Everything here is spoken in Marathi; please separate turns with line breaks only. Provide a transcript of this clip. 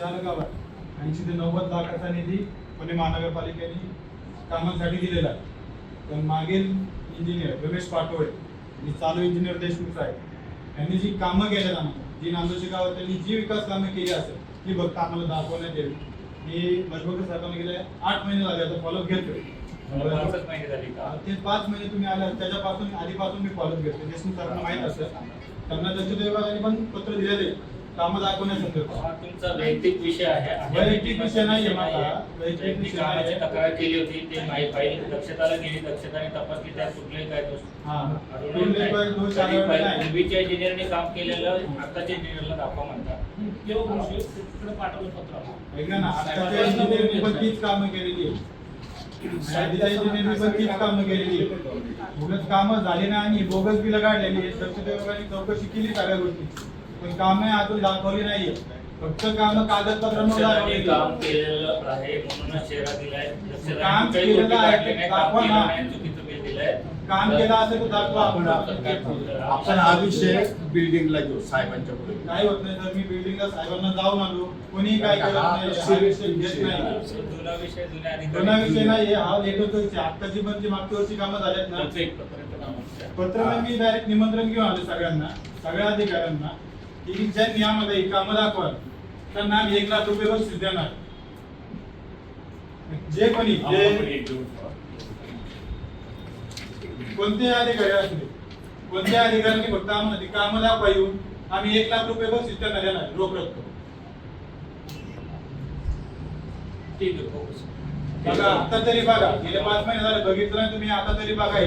गावात ऐंशी ते नव्वद लाखाचा निधी पुणे महानगरपालिकेने कामांसाठी दिलेला आहे. पण मागील इंजिनियर रमेश पाटोळे आणि चालू इंजिनियर देशमुख साहेब यांनी जी कामं केलेत आम्हाला जी नांदोशी गावात त्यांनी जी विकास कामं केली असेल ती फक्त आम्हाला दाखवण्यात यावी मी भजबळ साहेबांनी गेले आठ महिने झाले आता फॉलोअप घेतोय. ते पाच महिने तुम्ही आला त्याच्यापासून आधीपासून मी फॉलोअप घेतले देशमुख सरांना माहीत असेल. त्यांना त्यांच्या पण पत्र दिलेले कामं दाखवण्यासंदर्भात
हा तुमचा वैयक्तिक विषय आहे
वैयक्तिक विषय नाहीये माझा. वैयक्तिक विषय
कामाची. तक्रार केली होती ते माहिती फाईल दक्षताला गेली दक्षताने तपासली त्यात कुठले काय दोष
हा
नाही. तरी
नाही.
पूर्वीच्या इंजिनियरने काम केलेलं आताच्या इंजिनियरला दाखवा म्हणतात
ऐका ना आताच्या इंजिनियरनी पण तीच कामं केलेली आहे. आधीच्या इंजिनियरनी पण तीच कामं केलेली आहे. कामं झाली नाही आणि बोगस बिलं काढलेली दक्षता विभागाने चौकशी केली सगळ्या गोष्टी पण कामं अजून दाखवली नाहीये. फक्त कामं कागदपत्रांवर दाखवलेली
काम. केलेलं आहे चेहरा दिलाय.
काम
कुठल्याही
केलेलं
गोष्टी
आहे,
काढल्या नाही,
दाखवा
काम
ना.
केलं नाही, चुकीचं बिल दिलंय.
काम केलं असेल तर दाखवा आपण
आपण. हा विषय बिल्डिंगला घेऊ साहेबांच्या पुढे.
काय होत नाही तर मी बिल्डिंगला साहेबांना जाऊन आलो कोणी काय केलं
हा
नाही हा विषय घेत. नाही.
जुना विषय जुन्या
जुना विषय
अधिकारी
नाही हा आत्ताची पण जी मागच्या वर्षी कामं झालेत ना.
पत्र
मी डायरेक्ट निमंत्रण घेऊन आलो सगळ्यांना सगळ्या अधिकाऱ्यांना. की ज्यांनी आम्हाला ही कामं दाखवाल त्यांना आम्ही एक लाख रुपये बक्षीस देणार जे कोणी जे अधिकारी असले कोणत्या अधिकाऱ्यांनी फक्त आम्हाला ती कामं दाखवा येऊन आम्ही एक लाख रुपये बक्षीस त्यांना देणार रोख रक्कम
ठीक आहे.
बघा आता तरी बघा गेले पाच महिने झाले बघितलं तुम्ही आता तरी बघा हे.